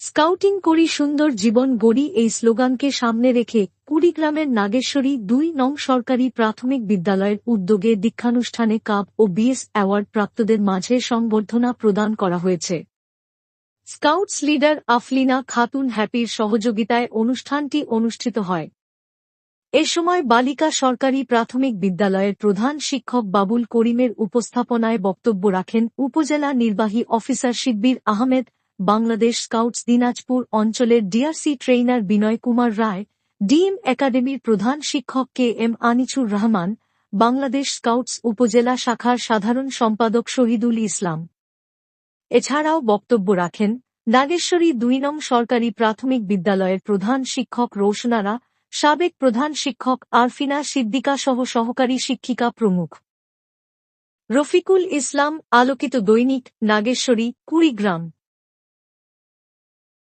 Scouting করি সুন্দর জীবন গড়ি এই স্লোগানকে সামনে রেখে কুড়িগ্রামের নাগেশ্বরী দুই নং সরকারি প্রাথমিক বিদ্যালয়ের উদ্যোগে দীক্ষানুষ্ঠানে কাপ ও বিএস অ্যাওয়ার্ড প্রাপ্তদের মাঝে সংবর্ধনা প্রদান করা হয়েছে। স্কাউটস লিডার আফলিনা খাতুন হ্যাপির সহযোগিতায় অনুষ্ঠানটি অনুষ্ঠিত হয়। এ সময় বালিকা সরকারি প্রাথমিক বিদ্যালয়ের প্রধান শিক্ষক বাবুল করিমের উপস্থাপনায় বক্তব্য রাখেন উপজেলা নির্বাহী অফিসার শিব্বির আহমেদ বাংলাদেশ স্কাউটস দিনাজপুর অঞ্চলের D R C trainer Binoy Kumar Roy, D M একাডেমির প্রধান শিক্ষক K M Anisur Rahman, Bangladesh scouts উপজেলা শাখার সাধারণ সম্পাদক শহীদুল ইসলাম। এছাড়াও বক্তব্য রাখেন, নাগেশ্বরী দুই নং সরকারি প্রাথমিক বিদ্যালয়ের প্রধান শিক্ষক রোশনারা, সাবেক প্রধান শিক্ষক আরফিনা সিদ্দিকা সহ সহকারী শিক্ষিকা প্রমুখ। রফিকুল ইসলাম, আলোকিত দৈনিক, নাগেশ্বরী, কুড়িগ্রাম।